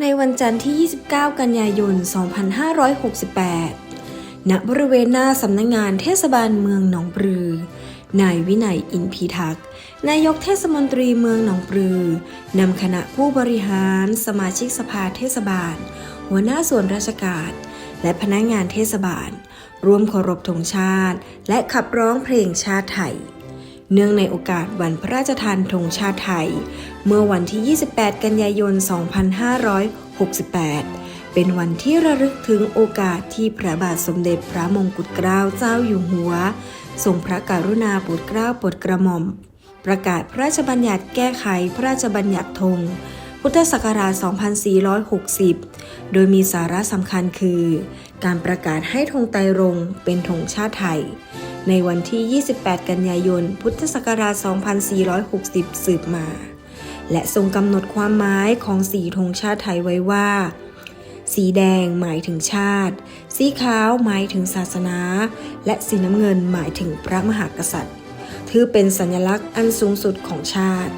ในวันจันทร์ที่ 29 กันยายน 2568 ณ บริเวณหน้าสำนักงงานเทศบาลเมืองหนองปลือ นายวินัยอินพีทักษ์นายกเทศมนตรีเมืองหนองปลือ นำคณะผู้บริหาร สมาชิกสภาเทศบาล หัวหน้าส่วนราชการ และพนักงานเทศบาล ร่วมเคารพธงชาติ และขับร้องเพลงชาติไทย เนื่องในโอกาสวันพระราชทานธงชาติไทย เมื่อวันที่ 28 กันยายน 2568 เป็นวันที่ระลึกถึงโอกาสที่พระบาทสมเด็จพระมงกุฎเกล้าเจ้าอยู่หัว ทรงพระกรุณาโปรดเกล้าโปรดกระหม่อม ประกาศพระราชบัญญัติแก้ไขพระราชบัญญัติธงพุทธศักราช 2460 โดยมีสาระสำคัญคือ การประกาศให้ธงไตรรงเป็นธงชาติไทย ในวันที่ 28 กันยายน พุทธศักราช 2460 สืบมา และทรงกำหนดความหมายของสีธงชาติไทยไว้ว่า สีแดงหมายถึงชาติ สีขาวหมายถึงศาสนา และสีน้ำเงินหมายถึงพระมหากษัตริย์ ถือเป็นสัญลักษณ์อันสูงสุดของชาติ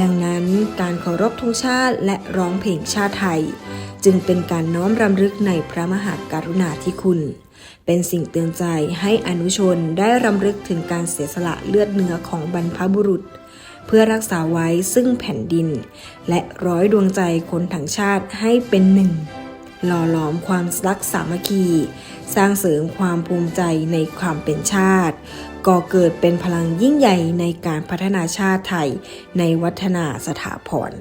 ดังนั้นการเคารพธงชาติและร้องเพลงชาติไทย จึงเป็นการน้อมรำลึกในพระมหากรุณาธิคุณ เป็นสิ่งเตือนใจให้อนุชนได้รำลึกถึงการเสียสละเลือดเนื้อของบรรพบุรุษ เพื่อรักษาไว้ซึ่งแผ่นดิน และร้อยดวงใจคนทั้งชาติให้เป็นหนึ่ง หล่อหลอมความรักสามัคคี สร้างเสริมความภูมิใจในความเป็นชาติก่อเกิดเป็นพลังยิ่งใหญ่ในการพัฒนาชาติไทยในวัฒนาสถาพร